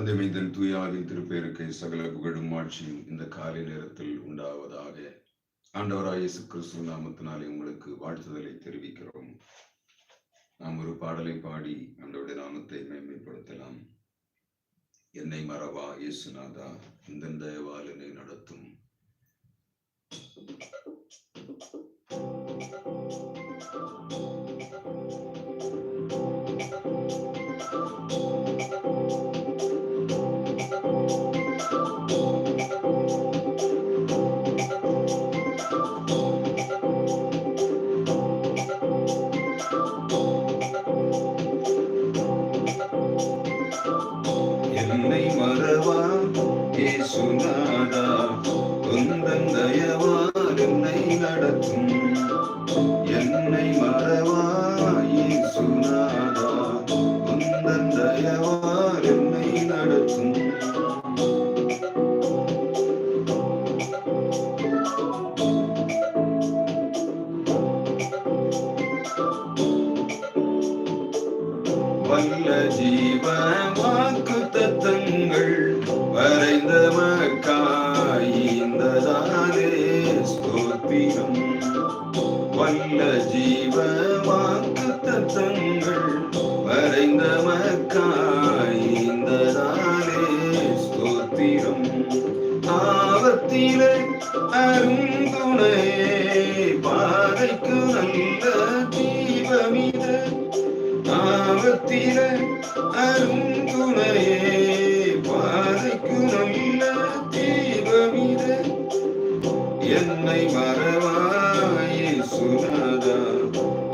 தந்தைமைந்தன் தூயாவின் திருப்பெயருக்கு சகல புகழும் ஆட்சியும் இந்த காலை நேரத்தில் உண்டாவதாக. ஆண்டவராய் இயேசு கிறிஸ்து நாமத்தினாலே உங்களுக்கு வாழ்த்துதலை தெரிவிக்கிறோம். நாம் ஒரு பாடலை பாடி ஆண்டவருடைய நாமத்தை மேன்மைப்படுத்தலாம். என்னை மறவா இயேசுநாதா இந்த தயவாலனை நடத்தும் Thank நடத்தும்? என்னை மறவா? இயேசுநாதா உந்தன் தயவால் என்னை நடத்தும்.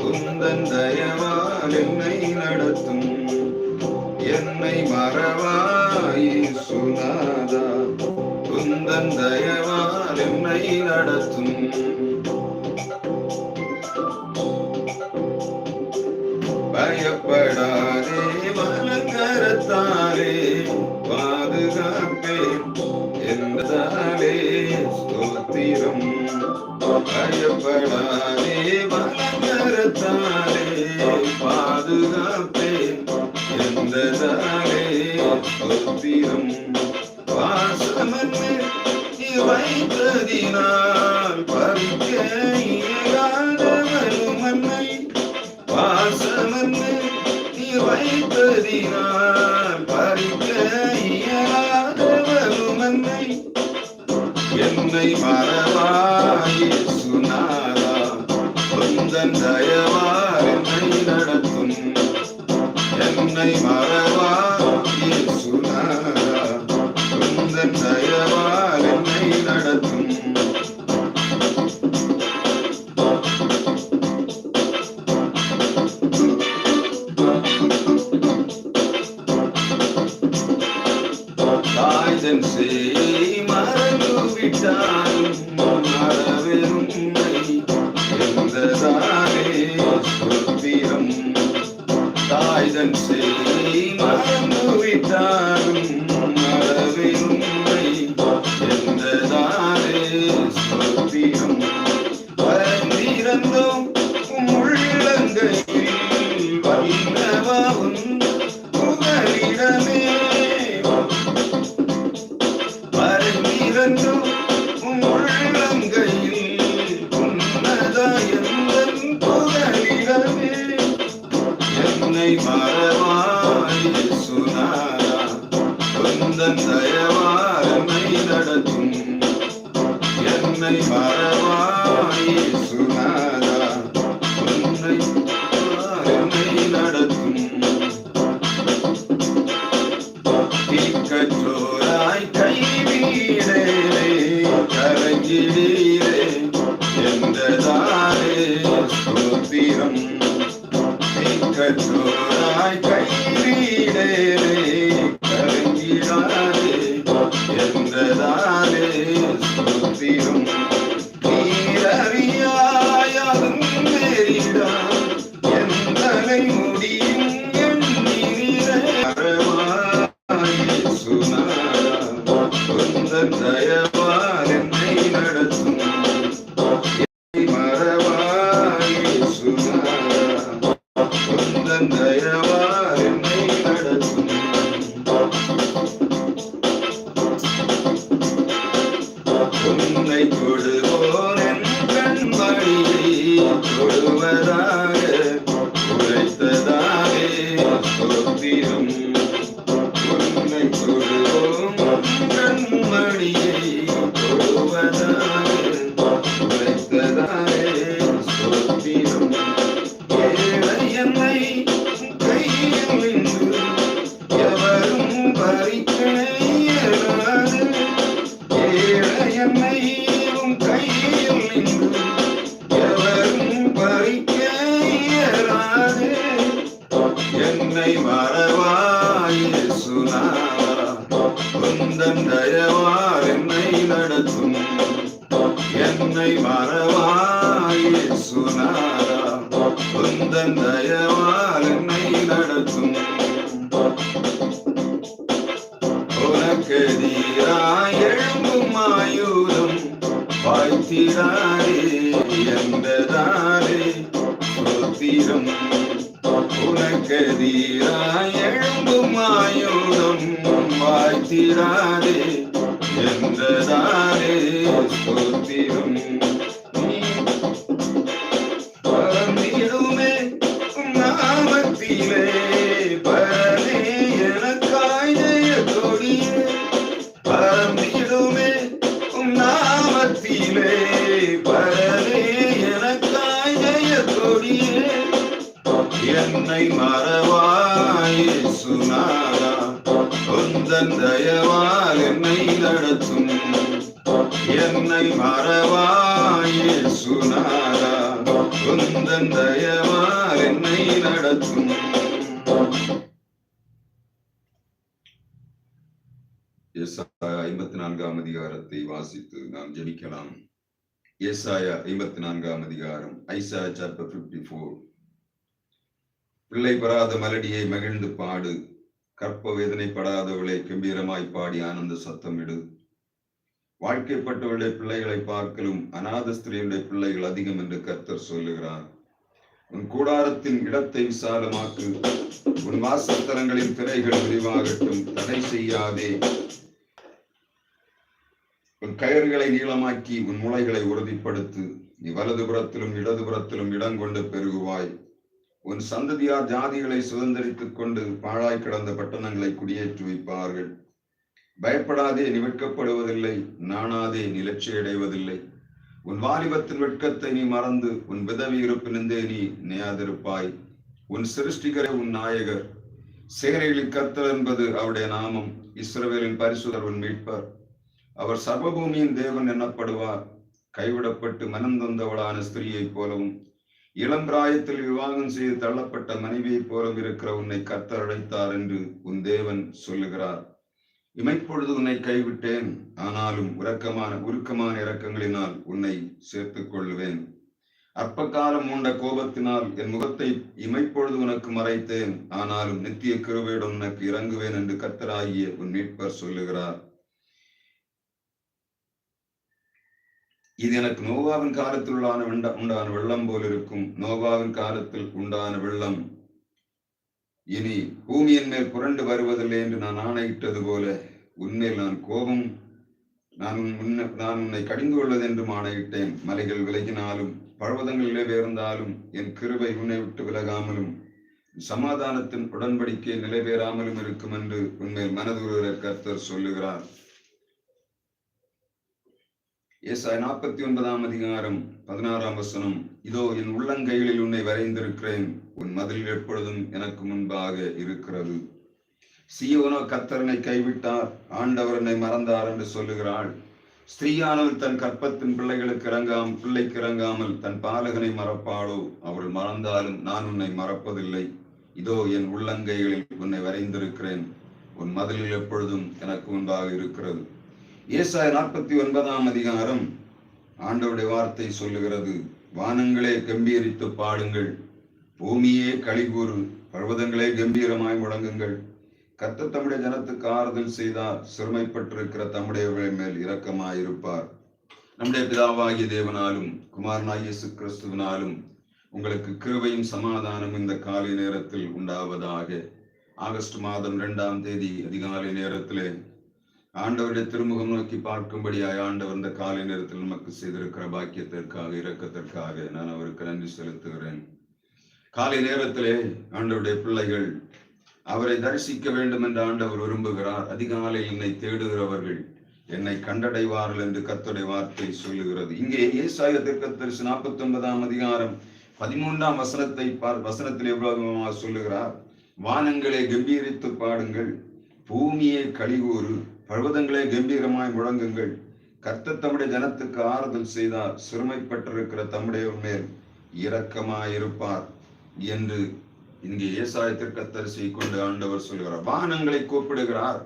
உந்தன் தயவால் என்னை நடத்தும். என்னை மறவாயே சுனாதா உந்தன் தயவால் என்னை நடத்தும். பயப்படாதே வலங்கரத்தாலே பாதுகாப்பே என்றாலே ஸ்தோத்திரம். பயப்படா என்னை மறவாயே சுனாரா உந்தன் தயவால் என்னை நடத்தும். என்னை மறவாயே நாம் ஜெபிக்கலாம். ஏசாயா ஐம்பத்தி நான்காம் அதிகாரம் ஐசாயா சாப்டர் பிப்டி ஃபோர் பிள்ளை பெறாத மலடியை மகிழ்ந்து பாடு. கற்ப வேதனைப்படாதவளை கம்பீரமாய் பாடி ஆனந்த சத்தமிடு வாழ்க்கைப்பட்டவளுடைய பிள்ளைகளை பார்க்கலும் அநாத ஸ்திரீயுடைய பிள்ளைகள் அதிகம் என்று கர்த்தர் சொல்லுகிறார். உன் கூடாரத்தின் இடத்தை விசாலமாக்கு. உன் வாசஸ்தலங்களின் திரைகள் விரிவாகட்டும். தடை செய்யாதே. உன் கயிறுகளை நீளமாக்கி உன் முளைகளை உறுதிப்படுத்து. நீ வலதுபுறத்திலும் இடதுபுறத்திலும் இடம் கொண்டு பெருகுவாய். உன் சந்ததியார் ஜாதிகளை சுதந்திரித்துக் கொண்டு பாழாய் கிடந்த பட்டணங்களை குடியேற்றி வைப்பார்கள். பயப்படாதே நீ வெட்கப்படுவதில்லை. நாணாதே நீ லட்சியடைவதில்லை. உன் வாலிபத்தின் வெட்கத்தை நீ மறந்து உன் விதவி இருப்பினிருந்தே நீ நேயாதிருப்பாய். உன் சிருஷ்டிகரே உன் நாயகர். சேரையில் கத்தல் என்பது அவருடைய நாமம். இஸ்ரவேலின் பரிசுதர் உன் மீட்பர். அவர் சர்வபூமியின் தேவன் எனப்படுவார் கைவிடப்பட்டு மனம் தந்தவளான ஸ்திரீயைப் போலவும் இளம் பிராயத்தில் விவாகம் செய்து தள்ளப்பட்ட மனைவியைப் போலவும் இருக்கிற உன்னை கர்த்தர் அழைத்தார் என்று உன் தேவன் சொல்லுகிறார். இமைப்பொழுது உன்னை கைவிட்டேன் ஆனாலும் உறக்கமான உருக்கமான இரக்கங்களினால் உன்னை சேர்த்துக் கொள்ளுவேன். அற்ப காலம் உண்ட கோபத்தினால் என் முகத்தை இமைப்பொழுது உனக்கு மறைத்தேன் ஆனாலும் நித்திய கிருவையுடன் உனக்கு இறங்குவேன் என்று கத்தராகிய உன் மீட்பர் சொல்லுகிறார். இது எனக்கு நோவாவின் காலத்தில் உள்ளான உண்டான வெள்ளம் போல் இருக்கும் நோவாவின் காலத்தில் உண்டான வெள்ளம். இனி பூமியின் மேல் புரண்டு வருவதில்லை என்று நான் ஆணையிட்டது போல உன்மேல் நான் கோபம் நான் உன் உன்னை- நான் உன்னை கடிந்து கொள்வது என்றும் ஆணையிட்டேன். மலைகள் விலகினாலும் பர்வதங்களிலே வேர்ந்தாலும் என் கிருபை உன்னை விட்டு விலகாமலும் சமாதானத்தின் உடன்படிக்கை நிலைபெறாமலும் இருக்கும் என்று உன்மேல் மனதுருகிற கர்த்தர் சொல்லுகிறார். ஏசாய் நாற்பத்தி ஒன்பதாம் அதிகாரம் பதினாறாம் வசனம் இதோ என் உள்ளங்கைகளில் உன்னை வரைந்திருக்கிறேன். உன் மதில் எப்பொழுதும் எனக்கு முன்பாக இருக்கிறது. சியோனோ கத்தரனை கைவிட்டார். ஆண்டவர் என்னை மறந்தார் என்று சொல்லுகிறாள். ஸ்திரீயானவள் தன் கற்பத்தின் பிள்ளைகளுக்கு இறங்காம் பிள்ளைக்கு இறங்காமல் தன் பாலகனை மறப்பாளோ? அவள் மறந்தாலும் நான் உன்னை மறப்பதில்லை. இதோ என் உள்ளங்கைகளில் உன்னை வரைந்திருக்கிறேன். உன் மதிலில் எப்பொழுதும் எனக்கு முன்பாக இருக்கிறது. ஏசாய நாற்பத்தி ஒன்பதாம் அதிகாரம் ஆண்டவுடைய வார்த்தை சொல்லுகிறது. வானங்களே கம்பீரித்து பாடுங்கள். பூமியே கழிகூறு. பர்வதங்களே கம்பீரமாய் முழங்குங்கள். கத்த தம்முடைய ஜனத்துக்கு ஆறுதல் செய்தார். சிறுமைப்பட்டிருக்கிற தம்முடையவர்கள் மேல் இரக்கமாயிருப்பார். நம்முடைய பிதாவாகிய தேவனாலும் குமாரனாகிய இயேசு கிறிஸ்துவனாலும் உங்களுக்கு கிருபையும் சமாதானம் இந்த காலை நேரத்தில் உண்டாவதாக. ஆகஸ்ட் மாதம் இரண்டாம் தேதி அதிகாலை நேரத்திலே ஆண்டவருடைய திருமுகம் நோக்கி பார்க்கும்படியாய் ஆண்டவர் இந்த காலை நேரத்தில் நமக்கு செய்திருக்கிற பாக்கியத்திற்காக இரக்கத்திற்காக நான் அவருக்கு நன்றி செலுத்துகிறேன். காலை நேரத்திலே ஆண்டவருடைய பிள்ளைகள் அவரை தரிசிக்க வேண்டும் என்று ஆண்டவர் விரும்புகிறார். அதிகாலையில் என்னை தேடுகிறவர்கள் என்னை கண்டடைவார்கள் என்று கத்துடைய வார்த்தை சொல்லுகிறது. இங்கே ஏசாய தீர்க்கதரிசி நாற்பத்தி ஒன்பதாம் அதிகாரம் பதிமூன்றாம் வசனத்தை பார் வசனத்தில் எவ்வளவு சொல்லுகிறார்? வானங்களே கம்பீரித்து பாடுங்கள் பூமியே கலிகூறு பர்வதங்களே கம்பீரமாய் முழங்குங்கள். கர்த்த தம்முடைய ஜனத்துக்கு ஆறுதல் செய்தார். சிறுமைப்பட்டிருக்கிற தம்முடைய மேல் இரக்கமாயிருப்பார் என்று இங்கே ஏசாயத்திற்கு தரிசி கொண்டு ஆண்டவர் சொல்லுகிறார். வானங்களை கூப்பிடுகிறார்.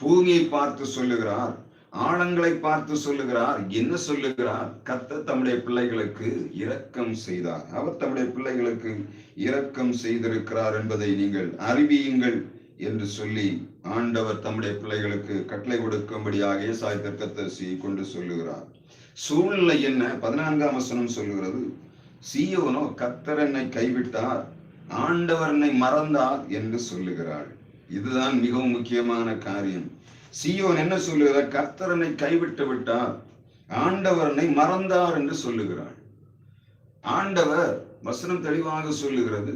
பூமியை பார்த்து சொல்லுகிறார். ஆழங்களை பார்த்து சொல்லுகிறார். என்ன சொல்லுகிறார்? கத்த தம்முடைய பிள்ளைகளுக்கு இரக்கம் செய்தார். அவர் தம்முடைய பிள்ளைகளுக்கு இரக்கம் செய்திருக்கிறார் என்பதை நீங்கள் அறிவியுங்கள். என்று சொல்லி ஆண்டவர் தம்முடைய பிள்ளைகளுக்கு கட்டளை கொடுக்கும்படியாக ஏசாய் தர்க்கத்தரிசி கொண்டு சொல்லுகிறார். சூழ்நிலை என்ன? பதினான்காம் வசனம் சொல்லுகிறது. சீயோனோ கத்தரனை என்னை கைவிட்டார் ஆண்டவர் என்னை மறந்தார் என்று சொல்லுகிறாள். இதுதான் மிகவும் முக்கியமான காரியம். சீயோன் என்ன சொல்லுகிறார்? கர்த்தரனை கைவிட்டு விட்டார் ஆண்டவரனை மறந்தார் என்று சொல்லுகிறாள். ஆண்டவர் வசனம் தெளிவாக சொல்லுகிறது.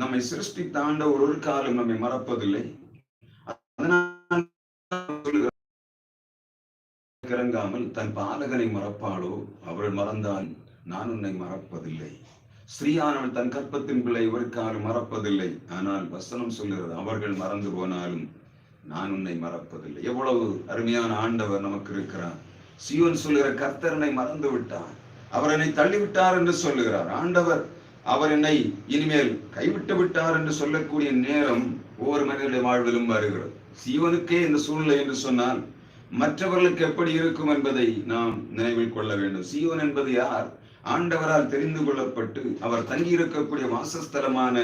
நம்மை சிருஷ்டி தாண்ட ஒரு காலம் நம்மை மறப்பதில்லை. கிறங்காமல் தன் பாலகனை மறப்பாளோ? அவள் மறந்தால் நான் உன்னை மறப்பதில்லை. ஸ்ரீயானவள் தன் கற்பத்தின் பிள்ளை ஒரு காலம் மறப்பதில்லை. ஆனால் வசனம் சொல்கிறது அவர்கள் மறந்து போனாலும் நான் உன்னை மறப்பதில்லை. எவ்வளவு அருமையான ஆண்டவர் நமக்கு இருக்கிறார். சியோன் சொல்லுகிற கர்த்தரனை மறந்து விட்டார். அவர் என்னை தள்ளிவிட்டார் என்று சொல்லுகிறார். ஆண்டவர் அவர் என்னை இனிமேல் கைவிட்டு விட்டார் என்று சொல்லக்கூடிய நேரம் ஒவ்வொரு மனிதனுடைய வாழ்விலும் வருகிறது. சியோனுக்கே இந்த சூழ்நிலை என்று சொன்னால் மற்றவர்களுக்கு எப்படி இருக்கும் என்பதை நாம் நினைவில் கொள்ள வேண்டும். சியோன் என்பது யார்? ஆண்டவரால் தெரிந்து கொள்ளப்பட்டு அவர் தங்கியிருக்கக்கூடிய வாசஸ்தலமான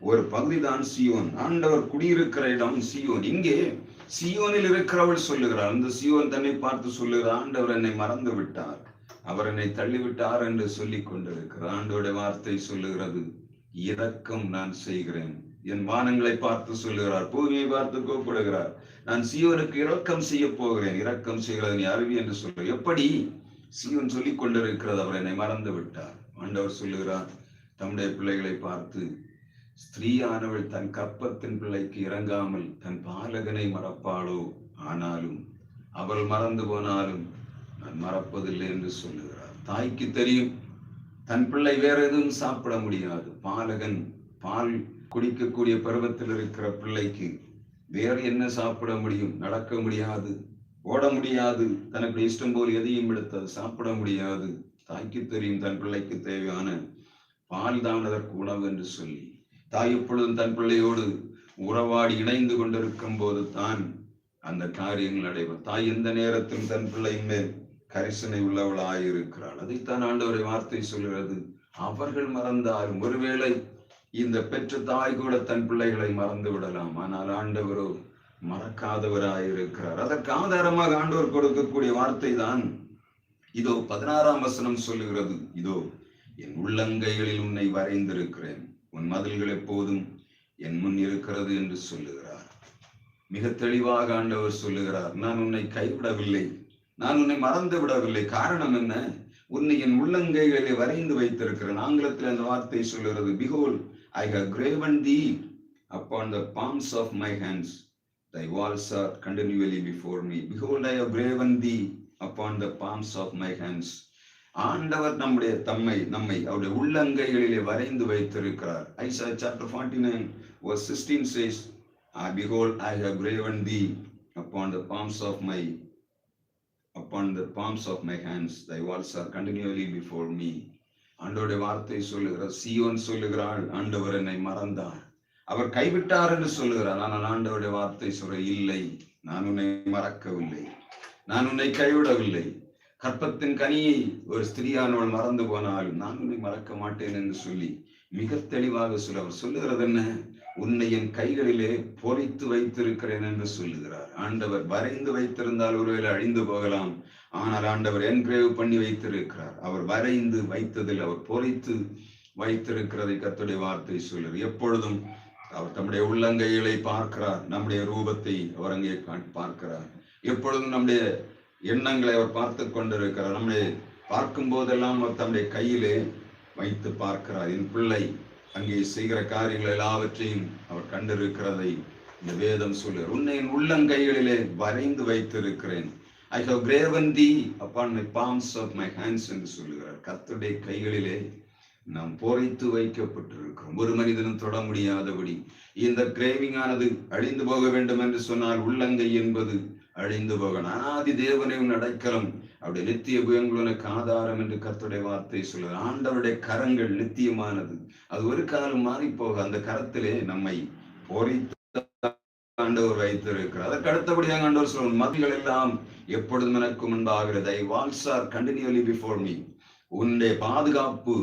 ஒரு பகுதிதான் சியோன். ஆண்டவர் குடியிருக்கிற இடம் சியோன். இங்கே சியோனில் இருக்கிறவள் சொல்லுகிறார் அந்த சியோன் தன்னை பார்த்து சொல்லுகிறார் ஆண்டவர் என்னை மறந்து விட்டார். அவர் என்னை தள்ளிவிட்டார் என்று சொல்லிக் கொண்டிருக்கிறார். ஆண்டோட வார்த்தை சொல்லுகிறது இரக்கம் நான் செய்கிறேன். என் வானங்களை பார்த்து சொல்லுகிறார் பூமியை பார்த்து கூப்பிடுகிறார். நான் சியோனுக்கு இரக்கம் செய்ய போகிறேன். இரக்கம் செய்கிறது நீ அருவி என்று சொல்ற எப்படி? சியோன் சொல்லிக் கொண்டிருக்கிறது அவர் என்னை மறந்து விட்டார். ஆண்டவர் சொல்லுகிறார் தம்முடைய பிள்ளைகளை பார்த்து ஸ்திரீயானவள் தன் கற்பத்தின் பிள்ளைக்கு இறங்காமல் தன் பாலகனை மறப்பாளோ? ஆனாலும் அவள் மறந்து போனாலும் நான் மறப்பதில்லை என்று சொல்லுகிறார். தாய்க்கு தெரியும் தன் பிள்ளை வேற எதுவும் சாப்பிட முடியாது. பாலகன் பால் குடிக்கக்கூடிய பருவத்தில் இருக்கிற பிள்ளைக்கு வேறு என்ன சாப்பிட முடியும்? நடக்க முடியாது ஓட முடியாது தனக்கு இஷ்டம் போல் எதையும் எடுத்து சாப்பிட முடியாது. தாய்க்கு தெரியும் தன் பிள்ளைக்கு தேவையான பால் தான் அதற்கு உணவு என்று சொல்லி தாய் எப்பொழுதும் தன் பிள்ளையோடு உறவாடி இணைந்து கொண்டிருக்கும் போது தான் அந்த காரியங்கள் அடைவார் தாய் எந்த நேரத்திலும் தன் பிள்ளையின் மேல் கரிசனை உள்ளவளாய் இருக்கிறாள். அதைத்தான் ஆண்டவரை வார்த்தை சொல்கிறது. அவர்கள் மறந்தாலும் ஒருவேளை இந்த பெற்ற தாய் கூட தன் பிள்ளைகளை மறந்து விடலாம். ஆனால் ஆண்டவரோ மறக்காதவராயிருக்கிறார் அதற்கு ஆதாரமாக ஆண்டவர் கொடுக்கக்கூடிய வார்த்தை தான் இதோ பதினாறாம் வசனம் சொல்லுகிறது. இதோ என் உள்ளங்கைகளில் உன்னை வரைந்திருக்கிறேன். உன் மதில்கள் எப்போதும் என் முன் இருக்கிறது என்று சொல்லுகிறார். மிக தெளிவாக ஆண்டவர் சொல்லுகிறார். நான் உன்னை கைவிடவில்லை. நான் உன்னை மறந்து விடவில்லை. காரணம் என்ன? உன்னை என் உள்ளங்கைகளை வரைந்து வைத்திருக்கிறேன். ஆங்கிலத்தில் அந்த வார்த்தை சொல்லுகிறது பிகோல் ஐ have graven the upon the palms of my hands Thai Waals R continually before me பிகோல் I have graven the upon the palms of my hands ஆண்டவர் நம்முடைய தம்மை நம்மை அவருடைய உள்ளங்கைகளிலே வரைந்து வைத்திருக்கிறார். ஐசா சாப்டர் ஃபார்ட்டி நைன் ஒரு sixteen says I பிகோல் I have graven the upon the palms of my upon the palms of my hands Thai Waals are continually before me ஆண்டோடைய வார்த்தை சொல்லுகிறார் சீவன் சொல்லுகிறாள் ஆண்டவர் என்னை மறந்தார். அவர் கைவிட்டார் என்று சொல்லுகிறார் ஆனால் ஆண்டவருடைய வார்த்தை சொல்ற இல்லை நான் உன்னை மறக்கவில்லை. நான் உன்னை கைவிடவில்லை. கற்பத்தின் கனியை ஒரு ஸ்திரியானவள் மறந்து போனாலும் நான் உன்னை மறக்க மாட்டேன் என்று சொல்லி மிக தெளிவாக சொல்ல அவர் சொல்லுகிறது என்ன? உன்னை என் கைகளிலே பொறித்து வைத்திருக்கிறேன் என்று சொல்லுகிறார். ஆண்டவர் வரைந்து வைத்திருந்தால் ஒருவேளை அழிந்து போகலாம். ஆனால் ஆண்டவர் என்கிரேவ் பண்ணி வைத்திருக்கிறார். அவர் வரைந்து வைத்ததில் அவர் பொறித்து வைத்திருக்கிறதை கத்துடைய வார்த்தை சொல்லுகிறார். எப்பொழுதும் அவர் தம்முடைய உள்ளங்கைகளை பார்க்கிறார். நம்முடைய ரூபத்தை அவர் அங்கே பார்க்கிறார். எப்பொழுதும் நம்முடைய எண்ணங்களை அவர் பார்த்து கொண்டிருக்கிறார். நம்முடைய பார்க்கும் போதெல்லாம் அவர் தம்முடைய கையிலே வைத்து பார்க்கிறார். என் பிள்ளை அங்கே செய்கிற காரியங்கள் எல்லாவற்றையும் அவர் கண்டிருக்கிறதை இந்த வேதம் சொல்லுகிறார் உன்னை என் உள்ளங்கைகளிலே வரைந்து வைத்திருக்கிறேன். I have graven the upon my palms of my hands என்று சொல்லுகிறார். கத்துடைய கைகளிலே நாம் பொறைத்து வைக்கப்பட்டிருக்கிறோம். ஒரு மனிதனும் தொட முடியாதபடி இந்த கிரேவிங் ஆனது அழிந்து போக வேண்டும் என்று சொன்னால் உள்ளங்கை என்பது அழிந்து போகணும் அனாதி தேவனையும் நடக்கலாம். அடைக்கலம் அப்படி நித்திய புயங்களுக்கு ஆதாரம் என்று கத்துடைய வார்த்தை சொல்லுது. ஆண்டவருடைய கரங்கள் நித்தியமானது. அது ஒரு காலம் மாறி போக அந்த கரத்திலே நம்மை பொறித்து ஆண்டவர் வைத்திருக்கிறார். அதற்கு அடுத்தபடியாக ஆண்டவர் சொல்லும் மதிகள் எல்லாம் எப்பொழுதும் எனக்கு முன்பாகிறது I walls are continually before me உன்னுடைய பாதுகாப்பு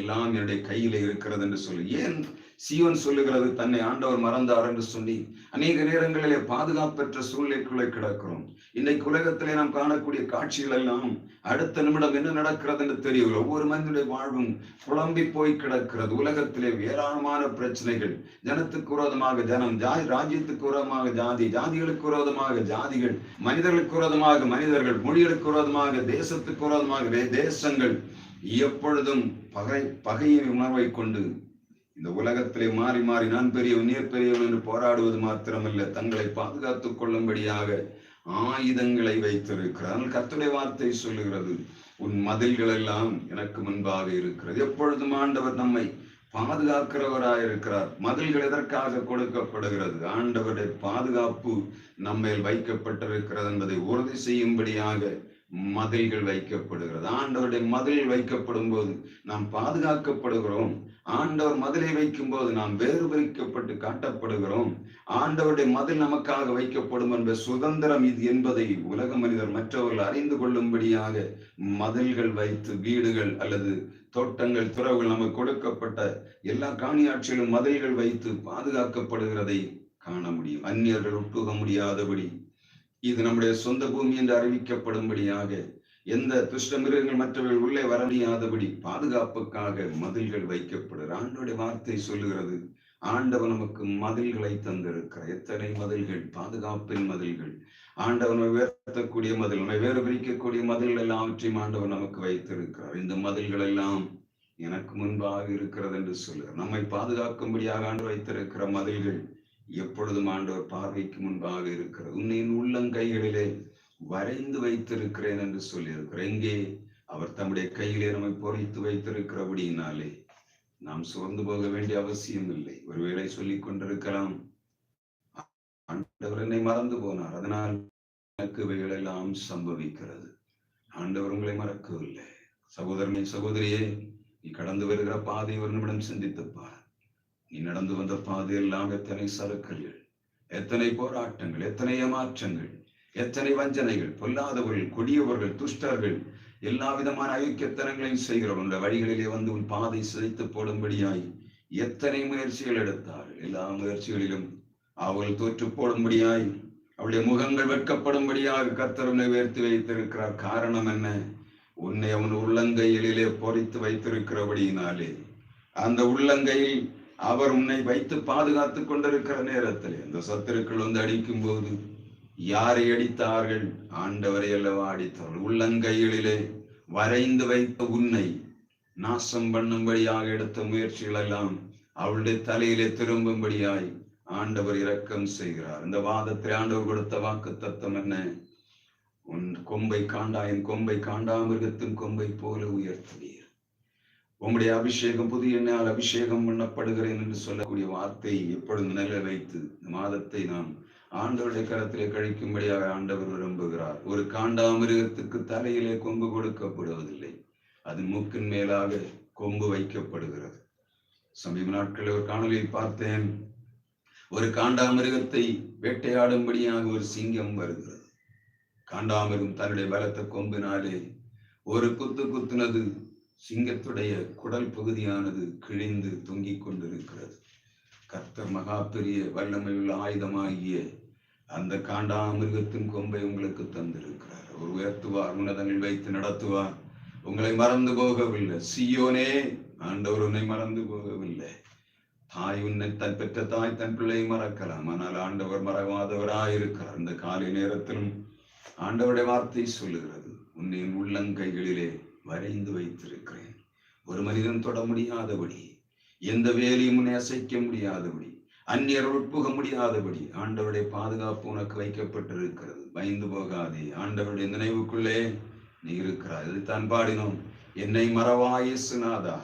எல்லாம் என்னுடைய கையில இருக்கிறது என்று சொல்லு. ஏன் சீவன் சொல்லுகிறது தன்னை ஆண்டவர் மறந்தார் என்று சொல்லி அநேக நேரங்களிலே பாதுகாப்பற்ற சூழ்நிலைக்குள்ளே கிடக்கிறோம். இன்னைக்கு உலகத்திலே நாம் காணக்கூடிய காட்சிகள் எல்லாம் அடுத்த நிமிடம் என்ன நடக்கிறது என்று தெரியவில்லை. ஒவ்வொரு மனிதனுடைய வாழ்வும் புலம்பி போய் கிடக்கிறது. உலகத்திலே ஏராளமான பிரச்சனைகள். ஜனத்துக்கு விரோதமாக ஜனம் ஜாதி ராஜ்யத்துக்கு விரோதமாக ஜாதி ஜாதிகளுக்கு விரோதமாக ஜாதிகள் மனிதர்களுக்கு விரோதமாக மனிதர்கள் மொழிகளுக்கு விரோதமாக தேசத்துக்கு விரோதமாக வே- தேசங்கள் எப்பொழுதும் பகை பகையின் உணர்வை கொண்டு இந்த உலகத்திலே மாறி மாறி நான் பெரியவன் நீர் பெரியவன் என்று போராடுவது மாத்திரமல்ல தங்களை பாதுகாத்துக் கொள்ளும்படியாக ஆயுதங்களை வைத்திருக்கிறார் கத்துடைய வார்த்தை சொல்லுகிறது உன் மதில்கள் எல்லாம் எனக்கு முன்பாக இருக்கிறது. எப்பொழுதும் ஆண்டவர் நம்மை பாதுகாக்கிறவராய் இருக்கிறார் மதில்கள் எதற்காக கொடுக்கப்படுகிறது? ஆண்டவருடைய பாதுகாப்பு நம்மேல் வைக்கப்பட்டிருக்கிறது என்பதை உறுதி செய்யும்படியாக மதில்கள் வைக்கப்படுகிறது. ஆண்டவருடைய மதில் வைக்கப்படும் போது நாம் பாதுகாக்கப்படுகிறோம். ஆண்டவர் மதிலை வைக்கும் போது நாம் வேறு வைக்கப்பட்டு காட்டப்படுகிறோம். ஆண்டவருடைய மதில் நமக்காக வைக்கப்படும் என்ற சுதந்திரம் இது என்பதை உலக மனிதர் மற்றவர்கள் அறிந்து கொள்ளும்படியாக மதில்கள் வைத்து வீடுகள் அல்லது தோட்டங்கள் துறவுகள் நமக்கு கொடுக்கப்பட்ட எல்லா காணியாட்சியிலும் மதில்கள் வைத்து பாதுகாக்கப்படுகிறதை காண முடியும். அந்நியர்கள் உட்புக முடியாதபடி இது நம்முடைய சொந்த பூமி என்று அறிவிக்கப்படும்படியாக எந்த துஷ்ட மிருகங்கள் மற்றவர்கள் உள்ளே வர முடியாதபடி பாதுகாப்புக்காக மதில்கள் வைக்கப்படுகிற ஆண்டோடைய வார்த்தை சொல்லுகிறது. ஆண்டவன் நமக்கு மதில்களை தந்திருக்கிறார். எத்தனை மதில்கள்? பாதுகாப்பின் மதில்கள். ஆண்டவன் உயர்த்தக்கூடிய மதில் நம்மை வேறு பிரிக்கக்கூடிய மதில்கள் எல்லாவற்றையும் ஆண்டவன் நமக்கு வைத்திருக்கிறார். இந்த மதில்கள் எல்லாம் எனக்கு முன்பாக இருக்கிறது என்று சொல்லுகிறார். நம்மை பாதுகாக்கும்படியாக ஆண்டு வைத்திருக்கிற மதில்கள் எப்பொழுதும் ஆண்டவர் பார்வைக்கு முன்பாக இருக்கிறது. உன்னின் உள்ளங்கைகளிலே வரைந்து வைத்திருக்கிறேன் என்று சொல்லியிருக்கிறார் எங்கே அவர் தம்முடைய கையிலே நம்மை பொறித்து வைத்திருக்கிறபடியினாலே நாம் சுரந்து போக வேண்டிய அவசியம் இல்லை. ஒருவேளை சொல்லிக் கொண்டிருக்கலாம். ஆண்டவர் என்னை மறந்து போனார். அதனால் எனக்கு இவைகளெல்லாம் சம்பவிக்கிறது. ஆண்டவர் உங்களை மறக்கவில்லை. சகோதரனை சகோதரியே நீ கடந்து வருகிற பாதை ஒரு நிமிடம் சிந்தித்துப்பார் நீ நடந்து வந்த பாதையெல்லாம் எத்தனை சறுக்கல்கள் எத்தனை போராட்டங்கள் எத்தனை ஏமாற்றங்கள் எத்தனை வஞ்சனைகள் பொல்லாதவர்கள் கொடியவர்கள் துஷ்டர்கள் எல்லா விதமான அயோக்கியத்தனங்களையும் செய்கிறோம் அந்த வழிகளிலே வந்து உன் பாதை சிதைத்து போடும்படியாய் எத்தனை முயற்சிகள் எடுத்தார்கள் எல்லா முயற்சிகளிலும் அவள் தோற்று போடும்படியாய் அவளுடைய முகங்கள் வெட்கப்படும்படியாக கர்த்தர் உன்னை உயர்த்தி வைத்திருக்கிறார். காரணம் என்ன? உன்னை அவன் உள்ளங்கையிலே பொறித்து வைத்திருக்கிறபடியினாலே. அந்த உள்ளங்கையில் அவர் உன்னை வைத்து பாதுகாத்துக் கொண்டிருக்கிற நேரத்தில் அந்த சத்துருக்கள் வந்து அடிக்கும் போது யாரை அடித்தார்கள்? ஆண்டவரை அல்லவா அடித்தார்கள்? உள்ளங்கைகளிலே வரைந்து வைத்த உன்னை நாசம் பண்ணும்படியாக எடுத்த முயற்சிகள் எல்லாம் அவளுடைய தலையிலே திரும்பும்படியாய் ஆண்டவர் இரக்கம் செய்கிறார். இந்த வாதத்தில் ஆண்டவர் கொடுத்த வாக்கு தத்துவம் என்ன? உன் கொம்பை காண்டாயின் கொம்பை காண்டாமிருகத்தின் கொம்பை போல உயர்த்துவீர். உங்களுடைய அபிஷேகம் புதிய எண்ணால் அபிஷேகம் பண்ணப்படுகிறேன் என்று சொல்லக்கூடிய வார்த்தையை எப்பொழுது நிலை வைத்து இந்த மாதத்தை நாம் ஆண்டவருடைய கரத்திலே கழிக்கும்படியாக ஆண்டவர் விரும்புகிறார். ஒரு காண்டாமிருகத்துக்கு தலையிலே கொம்பு கொடுக்கப்படுவதில்லை. அது மூக்கின் மேலாக கொம்பு வைக்கப்படுகிறது. சமீப நாட்களில் ஒரு காணொலியை பார்த்தேன். ஒரு காண்டாமிருகத்தை வேட்டையாடும்படியாக ஒரு சிங்கம் வருகிறது. காண்டாமிருகம் தன்னுடைய பலத்த கொம்பினாலே ஒரு குத்து குத்துனது சிங்கத்துடைய குடல் பகுதியானது கிழிந்து தொங்கிக் கொண்டிருக்கிறது. கர்த்தர் மகா பெரிய வல்லமையுள்ள ஆயுதமாகிய அந்த காண்டாமிருகத்தின் கொம்பை உங்களுக்கு தந்திருக்கிறார். அவர் உயர்த்துவார் உன்னதங்கள் வைத்து நடத்துவார். உங்களை மறந்து போகவில்லை. சியோனே ஆண்டவர் உன்னை மறந்து போகவில்லை. தாய் உன்னை தன் பெற்ற தாய் தன் பிள்ளையை மறக்கலாம். ஆனால் ஆண்டவர் மறவாதவராய் இருக்கிறார் காலை நேரத்திலும் ஆண்டவருடைய வார்த்தை சொல்லுகிறது. உன்னை உள்ளங்கைகளிலே வரைந்து வைத்திருக்கிறேன். ஒரு மனிதன் தொட முடியாதபடி எந்த வேலையும் உன்னை அசைக்க முடியாதபடி அந்நியர் உட்புக முடியாதபடி ஆண்டவருடைய பாதுகாப்பு உனக்கு வைக்கப்பட்டிருக்கிறது. பயந்து போகாதே. ஆண்டவருடைய நினைவுக்குள்ளே நீ இருக்கிறாய். இதைத்தான் பாடினோம். என்னை மறவாயசுநாதா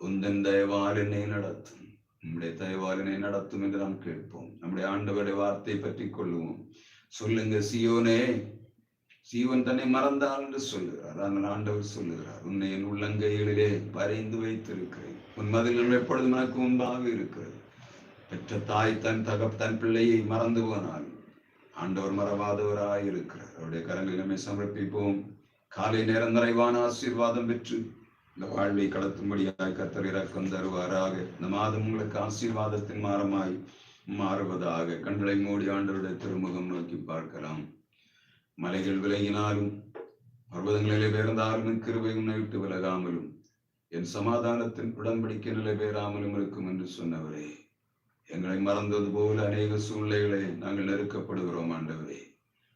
உந்தன் தயவால் என்னை நடத்தும். நம்முடைய தயவால் என்னை நடத்தும் என்று நாம் கேட்போம். நம்முடைய ஆண்டவருடைய வார்த்தை பற்றி கொள்ளுவோம். சொல்லுங்க சியோனே சீவன் தன்னை மறந்தால் என்று சொல்லுகிறார். ஆனால் ஆண்டவர் சொல்லுகிறார் உன்னை என் உள்ளங்கைகளிலே வரைந்து வைத்திருக்கிறேன். உன் மதிலும் எப்பொழுதும் எனக்கு முன்பாக இருக்கிறது பெற்ற தாய் தன் தகப் தன் பிள்ளையை மறந்து போனால் ஆண்டவர் மறவாதவராய் இருக்கிறார். அவருடைய கரங்களை நம்மை சமர்ப்பிப்போம். காலை நேரம் நிறைவான ஆசீர்வாதம் பெற்று இந்த வாழ்வை கடத்தும்படியாய் கத்தர் இறக்கம் தருவாராக. இந்த மாதம் உங்களுக்கு ஆசீர்வாதத்தின் மாறமாய் மாறுவதாக கண்களை மூடி ஆண்டவருடைய திருமுகம் நோக்கி பார்க்கலாம். மலைகள் விலகினாலும் பர்வதங்களிலே பேர்ந்தாலும் கிருபை உன்னை விட்டு விலகாமலும் என் சமாதானத்தின் உடன்படிக்கை நிலை பெறாமலும் இருக்கும் என்று சொன்னவரே. எங்களை மறந்தது போல அநேக சூழ்நிலைகளை நாங்கள் நெருக்கப்படுகிறோம் ஆண்டவரே.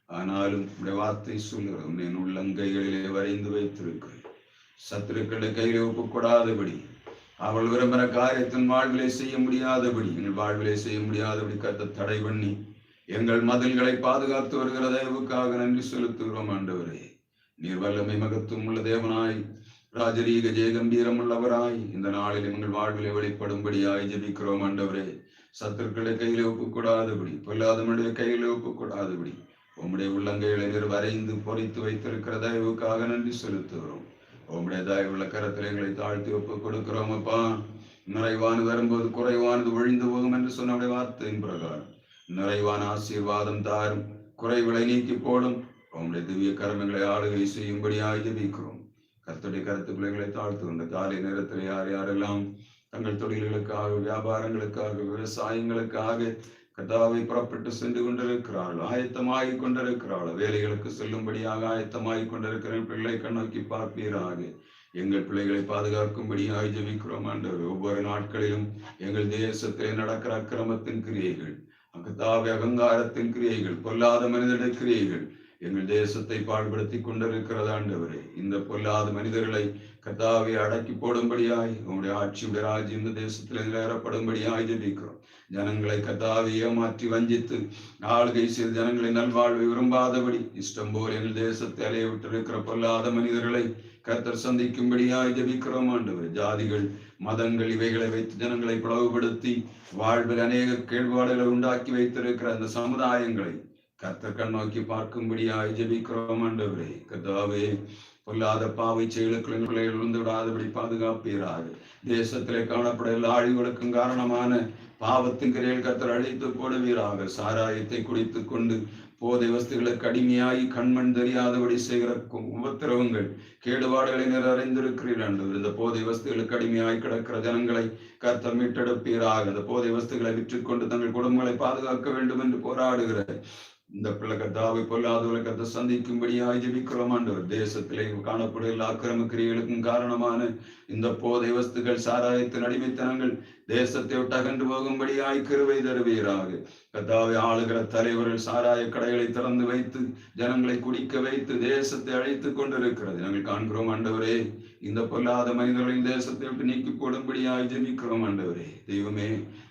ஆனாலும் உடைய வார்த்தை சொல்லுகிறோம் என் உள்ளங்கைகளிலே வரைந்து வைத்திருக்கிறேன். சத்துருக்களை கையிலே ஒப்புக்கூடாதபடி அவள் விரும்புகிற காரியத்தின் வாழ்விலே செய்ய முடியாதபடி எங்கள் வாழ்விலே செய்ய முடியாதபடி கத்த தடை பண்ணி எங்கள் மதில்களை பாதுகாத்து வருகிற தயவுக்காக நன்றி செலுத்துகிறோம் ஆண்டவரே. நீர் வல்லமை மகத்துவம் உள்ள தேவனாய் ராஜரீக ஜெயகம்பீரம் உள்ளவராய் இந்த நாளில் எங்கள் வாழ்விலே வெளிப்படும்படியாய் ஜெபிக்கிறோம் ஆண்டவரே. சத்துருக்களை கையில ஒப்புக்கூடாதபடி பொல்லாதவனுடைய கையில ஒப்புக்கூடாதபடி உம்முடைய உள்ளங்கைகளை நீர் வரைந்து பொறித்து வைத்திருக்கிற தயவுக்காக நன்றி செலுத்துகிறோம். உம்முடைய தயவுள்ள கரத்தில் எங்களை தாழ்த்தி ஒப்பு கொடுக்கிறோம் அப்பா. நிறைவானது வரும்போது குறைவானது ஒழிந்து போகும் என்று சொன்ன வார்த்தையின் பிரகாரம். நிறைவான ஆசீர்வாதம் தாரும் குறைகளை நீக்கி போடும் உங்களுடைய திவ்ய கர்மங்களை ஆளுகை செய்யும்படியாக ஜபிக்கிறோம். கர்த்தருடைய கருத்துக்களை தாழ்த்து வந்த காலை நேரத்தில் யார் யாரெல்லாம் தங்கள் தொழில்களுக்காக வியாபாரங்களுக்காக விவசாயங்களுக்காக கதாவை புறப்பட்டு சென்று கொண்டிருக்கிறார்கள். ஆயத்தமாகி கொண்டிருக்கிறார்கள். வேலைகளுக்கு செல்லும்படியாக ஆயத்தமாகி கொண்டிருக்கிற பிள்ளை கண்ணோக்கி பார்ப்பீராக. எங்கள் பிள்ளைகளை பாதுகாக்கும்படியாக ஜெபிக்கிறோம் ஆண்டவர். ஒவ்வொரு நாட்களிலும் எங்கள் தேசத்திலே நடக்கிற அக்கிரமத்தின் கிரியைகள் அகதாவை அகங்காரத்தின் கிரியைகள் பொல்லாத மனிதனுடைய கிரியைகள் எங்கள் தேசத்தை பாடுபடுத்தி கொண்டிருக்கிறது ஆண்டவரே. இந்த பொல்லாத மனிதர்களை கதாவை அடக்கி போடும்படியாய் உங்களுடைய ஆட்சியுடைய ராஜ்யம் இந்த தேசத்தில் நிலையறப்படும்படியாய் ஜெபிக்கிறோம் ஜனங்களை கதாவை ஏமாற்றி வஞ்சித்து ஆளுகை செய்து ஜனங்களை நல்வாழ்வை விரும்பாதபடி இஷ்டம் போல் எங்கள் தேசத்தை அலைய விட்டிருக்கிற பொல்லாத மனிதர்களை கர்த்தர் சந்திக்கும்படியாய் ஜபிக்கிறோம் ஆண்டவர் ஜாதிகள் மதங்கள் இவைகளை வைத்து ஜனங்களை பிளவுபடுத்தி வாழ்வில் அநேக கேள்வாடுகளை உண்டாக்கி வைத்திருக்கிற அந்த சமுதாயங்களை கர்த்தர் கண்ணோக்கி பார்க்கும்படியாய் ஜபிக்கிறோம் ஆண்டவரே கர்த்தாவே பொல்லாத பாவை செயலுக்குள்ள பிள்ளைகள் விழுந்து விடாதபடி பாதுகாப்பீராக. தேசத்திலே காணப்பட எல்லா அழிவுகளுக்கும் காரணமான பாவத்தின் கிரையில் கத்தர் அழித்து போடுவீராக. சாராயத்தை குடித்து கொண்டு போதை வஸ்துகளுக்கு அடிமையாகி கண்மண் தெரியாதபடி செய்கிற உபத்திரவங்கள் கேடுபாடுகளை நிறைந்திருக்கிறீர்கள் இந்த போதை வஸ்துகளுக்கு அடிமையாய் கிடக்கிற ஜனங்களை கர்த்தர் மீட்டெடுப்பீராக. இந்த போதை வஸ்துகளை விற்றுக்கொண்டு தங்கள் குடும்பங்களை பாதுகாக்க வேண்டும் என்று போராடுகிற இந்த பிள்ளை கத்தாவை பொல்லாத உலகத்தை சந்திக்கும்படியாய் ஜெபிக்கிறோம் ஆண்டவர். தேசத்திலே காணப்படும் எல்லா கிரமக்கிரிகளுக்கும் காரணமான இந்த போதை வஸ்துகள் சாராயத்தின் அடிமைத்தனங்கள் தேசத்தை விட்டு அகன்று போகும்படியாய் கிருவை தருவீராக. கத்தாவை ஆளுகிற தலைவர்கள் சாராய கடைகளை திறந்து வைத்து ஜனங்களை குடிக்க வைத்து தேசத்தை அழைத்துக் கொண்டிருக்கிறது. நாங்கள் காண்கிறோம் ஆண்டவரே இந்த பொல்லாத மனிதர்களின் தேசத்தை விட்டு நீக்கி போடும்படியாய் ஜெபிக்கிறோம் ஆண்டவரே. தெய்வமே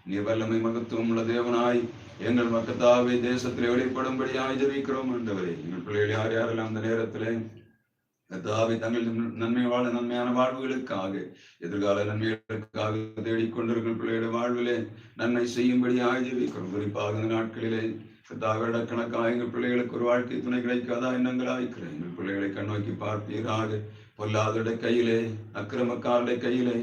நீ வல்லமை மகத்துவம் உள்ள தேவனாய் எங்கள் மக்கத்தாவை தேசத்திலே வெளிப்படும்படியாய் ஜெபிக்கிறோம் என்றவரே எங்கள் பிள்ளைகள் யார் யாரெல்லாம் அந்த நேரத்திலே கத்தாவை தங்கள் நன்மை வாழ நன்மையான வாழ்வுகளுக்காக எதிர்கால நன்மைகளுக்காக தேடிக்கொண்டிருக்கும் பிள்ளைகளுடைய வாழ்விலே நன்மை செய்யும்படியாக ஜெபிக்கிறோம். குறிப்பாக இந்த நாட்களிலே கத்தாவிடக்கணக்காக எங்கள் பிள்ளைகளுக்கு ஒரு வாழ்க்கை துணை கிடைக்காதா எண்ணங்களாய்க்கிறேன் எங்கள் பிள்ளைகளை கண்ணோக்கி பார்ப்பீராக. பொல்லாதோட கையிலே அக்கிரமக்காரருடைய கையிலே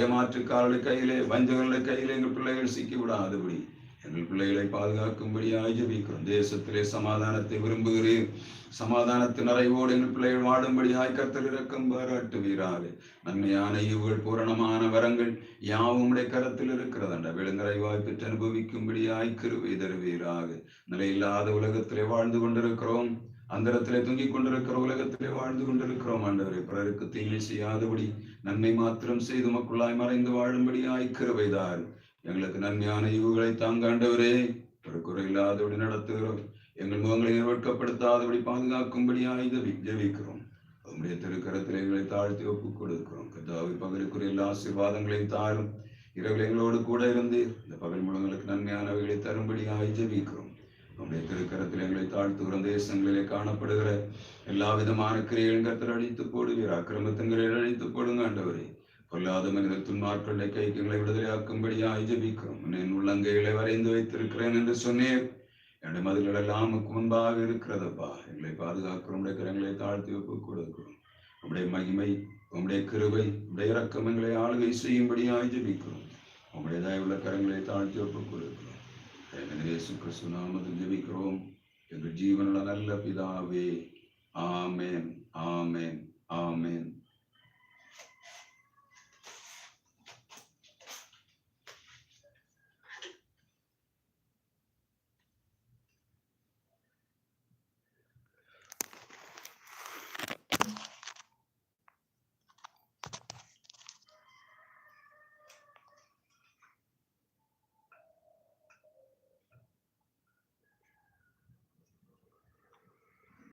ஏமாற்றுக்காரருடைய கையிலே வஞ்சகருடைய கையிலே எங்கள் பிள்ளைகள் சிக்கி விடாதபடி எங்கள் பிள்ளைகளை பாதுகாக்கும்படியாக ஜபிக்கிறோம் தேசத்திலே சமாதானத்தை விரும்புகிறேன் சமாதானத்தின் நிறைவோடு எங்கள் பிள்ளைகள் வாடும்படியாய் கர்த்தர் இறக்கம் பாராட்டுவீராக. நன்மையான ஈவுகள் பூரணமான வரங்கள் யாவும் உடைய கரத்தில் இருக்கிறதண்ட. விழுங்கரைவாய் பெற்று அனுபவிக்கும்படியாய் கிருவை தருவீராக. நிலையில்லாத உலகத்திலே வாழ்ந்து கொண்டிருக்கிறோம். அந்தரத்திலே தொங்கிக் கொண்டிருக்கிற உலகத்திலே வாழ்ந்து கொண்டிருக்கிறோம். ஆண்டவரே பிறருக்கு தீமை செய்யாதபடி நன்மை மாத்திரம் செய்து மக்களாய் மறைந்து வாழும்படியாய் கிருவைதார் எங்களுக்கு நன்மையான ஈவுகளை தாங்காண்டவரே ஒரு குறையில்லாதபடி நடத்துகிறோம். எங்கள் முகங்களை நிர்வட்கப்படுத்தாதபடி பாதுகாக்கும்படியாய் ஜெபி- ஜெபிக்கிறோம். உங்களுடைய திருக்கரத்தில் எங்களை தாழ்த்தி ஒப்புக் கொடுக்கிறோம் கதாவை பகலுக்குரிய எல்லா ஆசீர்வாதங்களையும் தாரும். இரவில் எங்களோடு கூட இருந்து இந்த பகல் முழங்களுக்கு நன்மையானவைகளை தரும்படியாய் ஜெபிக்கிறோம். நம்முடைய திருக்கரத்தில் எங்களை தாழ்த்துகிற தேசங்களிலே காணப்படுகிற எல்லா விதமான கிரியைகளும் கர்த்தர் அழித்து போடுவீர். அக்கிரமத்தங்களில் அழித்து போடுங்க ஆண்டவரே. பொல்லாத மனிதர் துன்மார்க்களுடைய கைக்குங்களை விடுதலையாக்கும்படியாய் ஜபிக்கிறோம். என் உள்ளங்கைகளை வரைந்து வைத்திருக்கிறேன் என்று சொன்னேன் என்னுடைய மதில்கள் எல்லாம் உமக்கு முன்பாக இருக்கிறதப்பா. எங்களை பாதுகாக்கிறோம் உடைய கரங்களை தாழ்த்தி ஒப்புக் கொடுக்கிறோம். உடைய மகிமை உம்முடைய கிருவை உடைய இறக்கம் எங்களை ஆளுகை செய்யும்படியாய் ஜபிக்கிறோம். உங்களுடைய தயவுள்ள கரங்களை தாழ்த்தி ஒப்புக் கொடுக்கிறோம். எனவே இயேசு கிறிஸ்து நாமத்தில் ஜெபிக்கிறோம். எங்கள் ஜீவனுள்ள நல்ல பிதாவே ஆமேன் ஆமேன் ஆமேன்.